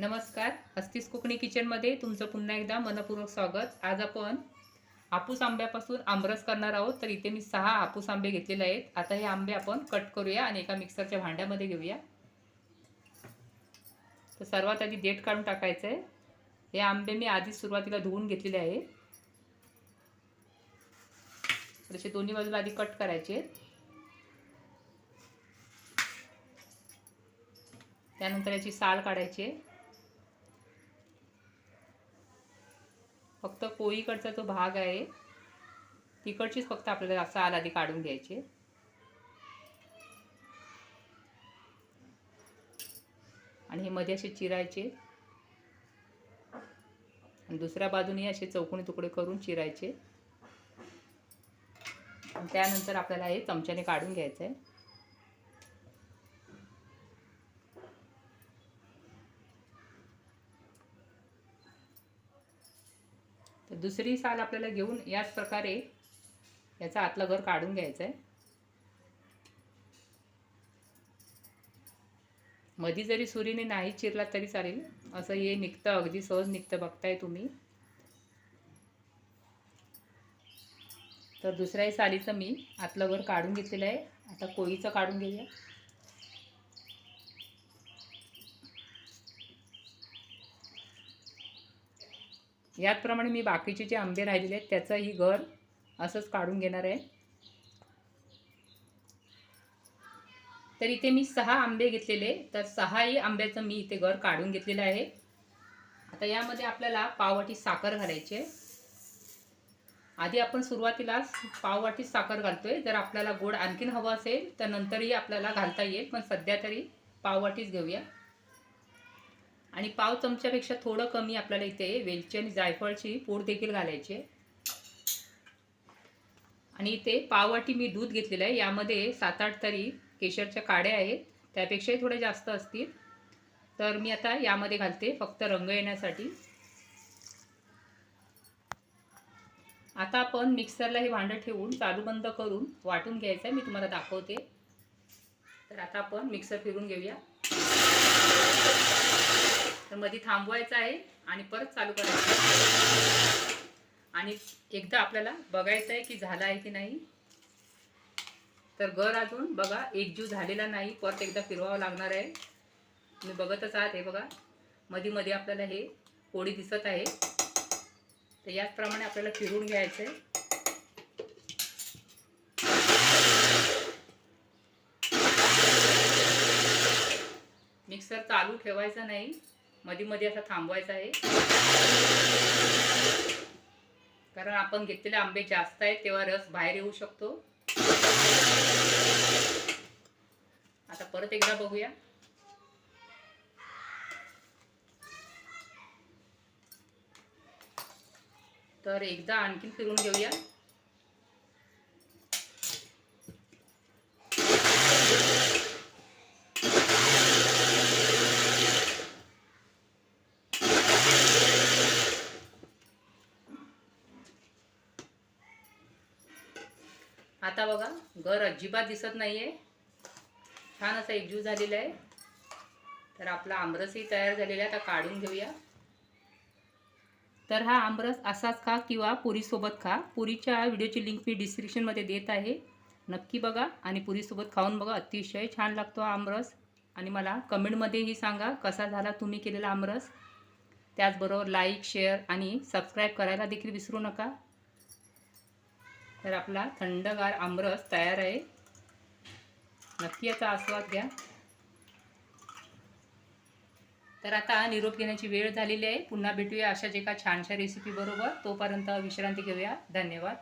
नमस्कार हस्तीस कोकणी किचनमध्ये तुमचं पुन्हा एकदा मनपूर्वक स्वागत. आज आपण हापूस आंब्यापासून आमरस करणार आहोत. तर इथे मी सहा हापूस आंबे घेतलेले आहेत. आता हे आंबे आपण कट करूया आणि एका मिक्सरच्या भांड्यामध्ये घेऊया. तर सर्वात आधी देठ काढून टाकायचं आहे. हे आंबे मी आधीच सुरुवातीला धुवून घेतलेले आहे. तसे असे दोन्ही बाजूला आधी कट करायचे त्यानंतर याची साल काढायची आहे. फक्त पोळीकडचा जो भाग आहे तिकडचीच फक्त आपल्याला साल आधी काढून घ्यायची आणि हे मध्ये असे चिरायचे. आणि दुसऱ्या बाजूने असे चौकोनी तुकडे करून चिरायचे. त्यानंतर आपल्याला हे चमच्याने काढून घ्यायचं आहे दुसरी साल आपल्याला घेऊन याच प्रकारे याचा आतलं घर काढून घ्यायचं आहे मधी जरी सुरीने नाही चिरला तरी चालेल. असं हे निघतं अगदी सहज निघतं बघताय तुम्ही. तर दुसऱ्याही सालीचं मी आतलं घर काढून घेतलेलं आहे. आता कोळीचं काढून घेऊया. याचप्रमाणे मी बाकीचे जे आंबे राहिलेले आहेत त्याचंही घर असंच काढून घेणार आहे. तर इथे मी सहा आंबे घेतलेले तर सहाही आंब्याचं मी इथे घर काढून घेतलेलं आहे. आता यामध्ये आपल्याला पाववाटी साखर घालायची आहे. आधी आपण सुरुवातीला पाववाटी साखर घालतोय. जर आपल्याला गोड आणखीन हवं असेल तर नंतरही आपल्याला घालता येईल. पण सध्या तरी पाववाटीच घेऊया. आणि पाव चमच्यापेक्षा थोडं कमी आपल्याला इथे वेलची आणि जायफळची पूड देखील घालायची आहे. आणि इथे पाववाटी मी दूध घेतलेलं आहे. यामध्ये सात आठ तरी केशरच्या काड्या आहेत. त्यापेक्षाही थोडे जास्त असतील. तर मी आता यामध्ये घालते फक्त रंग येण्यासाठी. आता आपण मिक्सरला हे भांडं ठेवून चालू बंद करून वाटून घ्यायचं आहे. मी तुम्हाला दाखवते. तर आता आपण मिक्सर फिरून घेऊया. तर मध्ये थांबवायचं आहे आणि परत चालू करायचं. आणि एकदा आपल्याला बघायचं आहे की झालं आहे की नाही. तर घर अजून बघा एकजीव झालेला नाही परत एकदा फिरवावं लागणार आहे. तुम्ही बघतच आहात हे बघा. मध्ये मध्ये आपल्याला हे पोळी दिसत आहे. तर याचप्रमाणे आपल्याला फिरून घ्यायचं आहे मिक्सर चालू ठेवायचा नाही. मध्ये मध्ये असा थांबवायचा आहे. कारण आपण घेतलेले आंबे जास्त आहेत तेव्हा रस बाहेर येऊ शकतो. आता परत एकदा बघूया. तर एकदा आणखीन फिरून घेऊया. आता बघा घर अजिबात दिसत नाही आहे छान असा एकजूट झालेला आहे. तर आपला आमरसही तयार झालेला आहे आता काढून घेऊया. तर हा आमरस असाच खा किंवा पुरीसोबत खा. पुरीच्या व्हिडिओची लिंक मी डिस्क्रिप्शनमध्ये देत आहे. नक्की बघा आणि पुरीसोबत खाऊन बघा अतिशय छान लागतो हा आमरस. आणि मला कमेंटमध्येही सांगा कसा झाला तुम्ही केलेला आमरस. त्याचबरोबर लाईक शेअर आणि सबस्क्राईब करायला देखील विसरू नका. तर आपला थंडगार आमरस तयार आहे. नक्की याचा आस्वाद घ्या. तर आता निरोप घेण्याची वेळ झालेली आहे. पुन्हा भेटूया अशाच एका छानशा रेसिपी बरोबर. तोपर्यंत विश्रांती घेऊया. धन्यवाद.